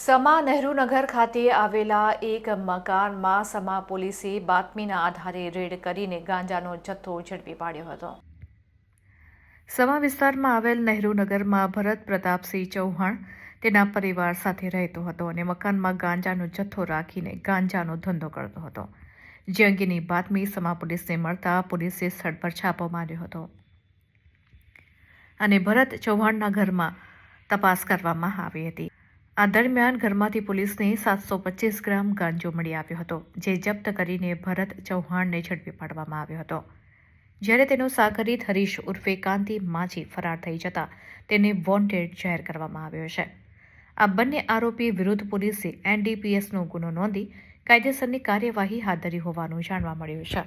સમા નહેરુનગર ખાતે આવેલા એક મકાનમાં સમા પોલીસે બાતમીના આધારે રેડ કરીને ગાંજાનો જથ્થો ઝડપી પાડ્યો હતો. સમા વિસ્તારમાં આવેલ નહેરુનગરમાં ભરત પ્રતાપસિંહ ચૌહાણ તેના પરિવાર સાથે રહેતો હતો અને મકાનમાં ગાંજાનો જથ્થો રાખીને ગાંજાનો ધંધો કરતો હતો. જે અંગેની બાતમી સમા પોલીસને મળતા પોલીસે સ્થળ પર છાપો માર્યો હતો. અને ભરત ચૌહાણના ઘરમાં તપાસ કરવામાં આવી હતી. આ દરમિયાન ઘરમાંથી પોલીસને સાતસો પચીસ ગ્રામ ગાંજો મળી આવ્યો હતો, જે જપ્ત કરીને ભરત ચૌહાણને ઝડપી પાડવામાં આવ્યો હતો. જ્યારે તેનો સાગરીત હરીશ ઉર્ફે કાંતિ માછી ફરાર થઈ જતા તેને વોન્ટેડ જાહેર કરવામાં આવ્યો છે. આ બંને આરોપી વિરુદ્ધ પોલીસે એનડીપીએસનો ગુનો નોંધી કાયદેસરની કાર્યવાહી હાથ ધરી હોવાનું જાણવા મળ્યું છે.